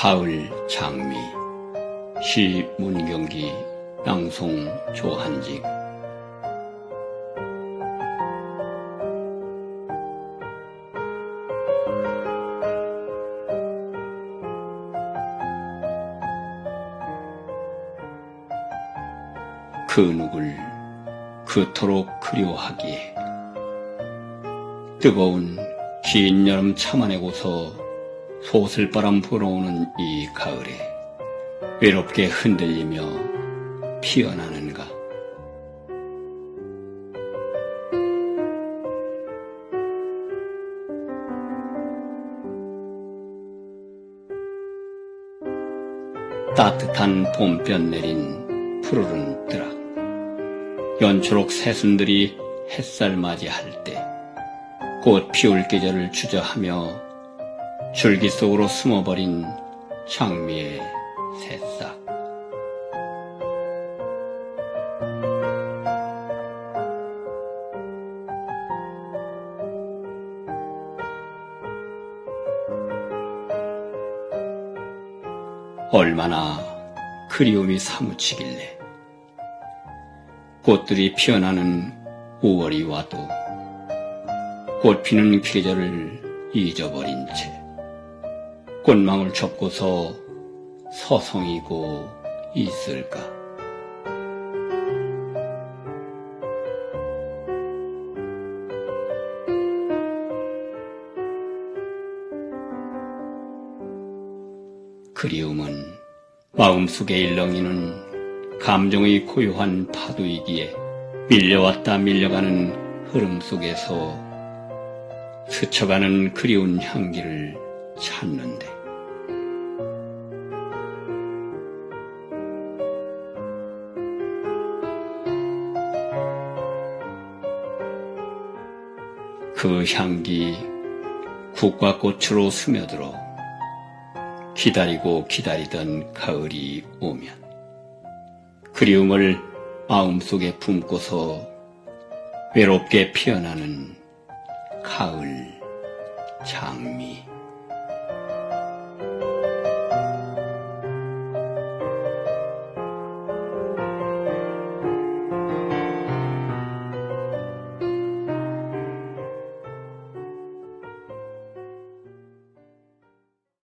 가을 장미. 시 문경기 낭송 조한직. 그 누굴 그토록 그리워하기에? 뜨거운 긴 여름 참아내고서 소슬바람 불어오는 이 가을에 외롭게 흔들리며 피어나는가? 따뜻한 봄볕 내린 푸르른 뜨락 연초록 새순들이 햇살 맞이할 때 꽃 피울 계절을 주저하며 줄기 속으로 숨어버린 장미의 새싹. 얼마나 그리움이 사무치길래 꽃들이 피어나는 5월이 와도 꽃 피는 계절을 잊어버린 채 꽃망울 접고서 서성이고 있을까? 그리움은 마음속에 일렁이는 감정의 고요한 파도이기에 밀려왔다 밀려가는 흐름 속에서 스쳐가는 그리운 향기를 찾는데 그 향기 국과 꽃으로 스며들어 기다리고 기다리던 가을이 오면 그리움을 마음속에 품고서 외롭게 피어나는 가을 장미